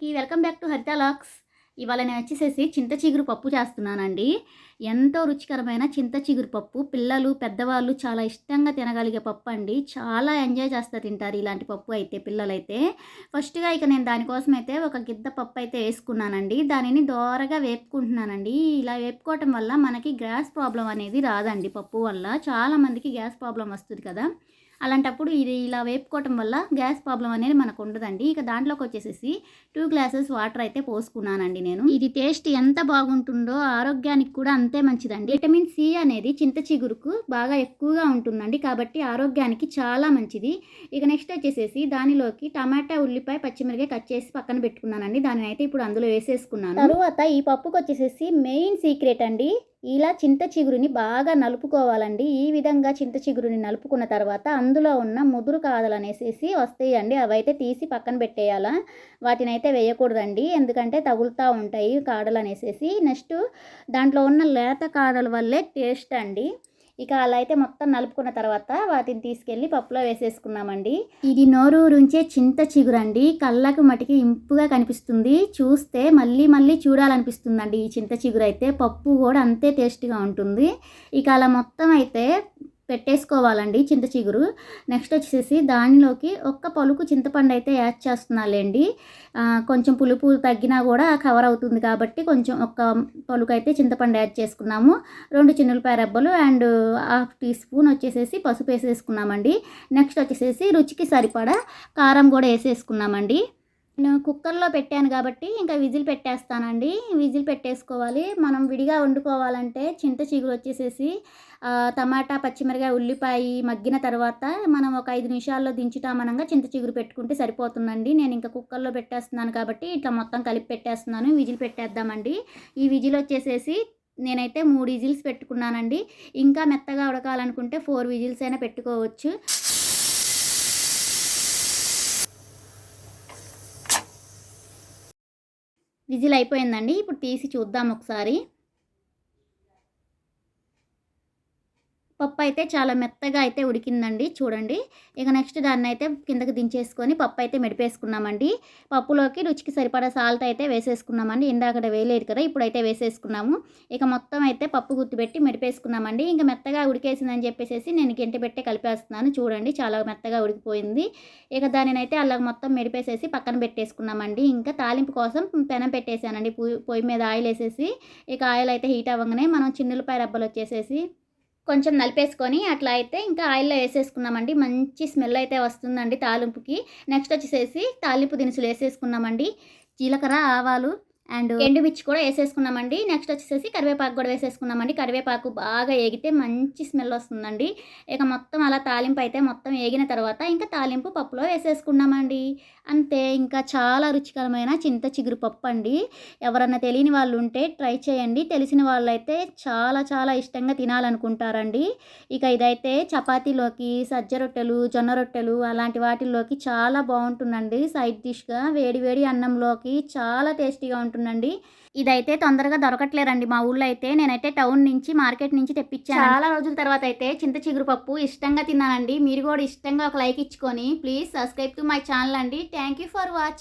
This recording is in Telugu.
అందరికీ వెల్కమ్ బ్యాక్ టు హరిత లాక్స్. ఇవాళ నేను వచ్చేసేసి చింత చిగురు పప్పు చేస్తున్నానండి. ఎంతో రుచికరమైన చింత చిగురు పప్పు. పిల్లలు పెద్దవాళ్ళు చాలా ఇష్టంగా తినగలిగే పప్పు అండి. చాలా ఎంజాయ్ చేస్తారు తింటారు ఇలాంటి పప్పు అయితే పిల్లలైతే. ఫస్ట్గా ఇక నేను దానికోసం అయితే ఒక గిద్ద పప్పు అయితే వేసుకున్నానండి. దానిని దోరగా వేపుకుంటున్నానండి. ఇలా వేపుకోవటం వల్ల మనకి గ్యాస్ ప్రాబ్లం అనేది రాదండి పప్పు వల్ల. చాలామందికి గ్యాస్ ప్రాబ్లం వస్తుంది కదా. అలాంటప్పుడు ఇది ఇలా వేపుకోవటం వల్ల గ్యాస్ ప్రాబ్లం అనేది మనకు ఉండదండి. ఇక దాంట్లోకి వచ్చేసేసి టూ గ్లాసెస్ వాటర్ అయితే పోసుకున్నానండి నేను. ఇది టేస్ట్ ఎంత బాగుంటుందో ఆరోగ్యానికి కూడా అంతే మంచిదండి. విటమిన్ సి అనేది చింత చిగురుకు బాగా ఎక్కువగా ఉంటుందండి. కాబట్టి ఆరోగ్యానికి చాలా మంచిది. ఇక నెక్స్ట్ వచ్చేసేసి దానిలోకి టమాటా ఉల్లిపాయ పచ్చిమిరకాయ కట్ చేసి పక్కన పెట్టుకున్నానండి. దానిని అయితే ఇప్పుడు అందులో వేసేసుకున్నాను. తర్వాత ఈ పప్పుకు వచ్చేసేసి మెయిన్ సీక్రెట్ అండి. ఇలా చింత చిగురుని బాగా నలుపుకోవాలండి. ఈ విధంగా చింత చిగురుని నలుపుకున్న తర్వాత అందులో ఉన్న ముదురు కాదలు అనేసేసి వస్తాయండి. అవైతే తీసి పక్కన పెట్టేయాలా. వాటిని అయితే వేయకూడదండి. ఎందుకంటే తగులుతూ ఉంటాయి కాడలు అనేసేసి నెక్స్ట్ దాంట్లో ఉన్న లేత కాడల వల్లే టేస్ట్ అండి. ఇక అలా అయితే మొత్తం నలుపుకున్న తర్వాత వాటిని తీసుకెళ్ళి పప్పులో వేసేసుకున్నామండి. ఇది నోరూరుంచే చింత చిగురండి. కళ్ళకు మటికి ఇంపుగా కనిపిస్తుంది. చూస్తే మళ్ళీ మళ్ళీ చూడాలనిపిస్తుందండి ఈ చింత చిగురు అయితే పప్పు కూడా అంతే టేస్ట్గా ఉంటుంది. ఇక అలా మొత్తం అయితే పెట్టేసుకోవాలండి చింత చిగురు. నెక్స్ట్ వచ్చేసి దానిలోకి ఒక్క పలుకు చింతపండు అయితే యాడ్ చేస్తున్నాలేండి కొంచెం పులుపు తగ్గినా కూడా కవర్ అవుతుంది కాబట్టి కొంచెం ఒక్క పలుకు అయితే చింతపండు యాడ్ చేసుకున్నాము. రెండు చిన్నులపాయ రెబ్బలు అండ్ హాఫ్ టీ స్పూన్ వచ్చేసేసి పసుపు వేసేసుకున్నామండి. నెక్స్ట్ వచ్చేసేసి రుచికి సరిపడా కారం కూడా వేసేసుకున్నామండి. కుక్కర్లో పెట్టాను కాబట్టి ఇంకా విజిల్ పెట్టేస్తానండి. విజిల్ పెట్టేసుకోవాలి. మనం విడిగా వండుకోవాలంటే చింత చిగురు వచ్చేసేసి టమాటా పచ్చిమిరకాయ ఉల్లిపాయ మగ్గిన తర్వాత మనం ఒక ఐదు నిమిషాల్లో దించుతామనంగా చింత చిగురు పెట్టుకుంటే సరిపోతుందండి. నేను ఇంకా కుక్కర్లో పెట్టేస్తున్నాను కాబట్టి ఇట్లా మొత్తం కలిపి పెట్టేస్తున్నాను. విజిల్ పెట్టేద్దామండి. ఈ విజిల్ వచ్చేసేసి నేనైతే మూడు విజిల్స్ పెట్టుకున్నానండి. ఇంకా మెత్తగా ఉడకాలనుకుంటే ఫోర్ విజిల్స్ అయినా పెట్టుకోవచ్చు. విజిల్ అయిపోయిందండి. ఇప్పుడు తీసి చూద్దాం ఒకసారి. పప్పు అయితే చాలా మెత్తగా అయితే ఉడికిందండి. చూడండి. ఇక నెక్స్ట్ దాన్ని అయితే కిందకి దించేసుకొని పప్పు అయితే మెడిపేసుకున్నామండి. పప్పులోకి రుచికి సరిపడా సాల్ట్ అయితే వేసేసుకున్నామండి. ఇందాకడ వేయలేదు కదా ఇప్పుడైతే వేసేసుకున్నాము. ఇక మొత్తం అయితే పప్పు గుర్తుపెట్టి మెడిపేసుకున్నామండి. ఇంకా మెత్తగా ఉడికేసిందని చెప్పేసి నేను గింట పెట్టి కలిపేస్తున్నాను. చూడండి చాలా మెత్తగా ఉడికిపోయింది. ఇక దానినైతే అలా మొత్తం మెడిపేసేసి పక్కన పెట్టేసుకున్నామండి. ఇంకా తాలింపు కోసం పెనం పెట్టేశానండి. పొయ్యి మీద ఆయిల్ వేసేసి ఇక ఆయిల్ అయితే హీట్ అవ్వగానే మనం చిన్నులపాయ రబ్బలు వచ్చేసేసి కొంచెం నలిపేసుకొని అట్లా అయితే ఇంకా ఆయిల్లో వేసేసుకున్నామండి. మంచి స్మెల్ అయితే వస్తుందండి తాలింపుకి. నెక్స్ట్ వచ్చేసేసి తాలింపు దినుసులు వేసేసుకున్నామండి. జీలకర్ర ఆవాలు అండ్ ఎండుమిర్చి కూడా వేసేసుకున్నామండి. నెక్స్ట్ వచ్చేసి కరివేపాకు కూడా వేసేసుకున్నామండి. కరివేపాకు బాగా ఏగితే మంచి స్మెల్ వస్తుందండి. ఇక మొత్తం అలా తాలింపు అయితే మొత్తం ఏగిన తర్వాత ఇంకా తాలింపు పప్పులో వేసేసుకున్నామండి. అంతే ఇంకా చాలా రుచికరమైన చింత చిగురు పప్పు అండి. ఎవరన్నా తెలియని వాళ్ళు ఉంటే ట్రై చేయండి. తెలిసిన వాళ్ళైతే చాలా చాలా ఇష్టంగా తినాలనుకుంటారండి. ఇక ఇదైతే చపాతీలోకి సజ్జ రొట్టెలు జొన్న రొట్టెలు అలాంటి వాటిల్లోకి చాలా బాగుంటుందండి. సైడ్ డిష్గా వేడి వేడి అన్నంలోకి చాలా టేస్టీగా ఉంటుంది ఉంటుందండి ఇదైతే తొందరగా దొరకట్లేరండి మా ఊళ్ళో అయితే నేనైతే టౌన్ నుంచి మార్కెట్ నుంచి తెప్పించాను. చాలా రోజుల తర్వాత అయితే చింత చిగురు పప్పు ఇష్టంగా తిన్నానండి. మీరు కూడా ఇష్టంగా ఒక లైక్ ఇచ్చుకొని please subscribe to my channel అండి. Thank you for watch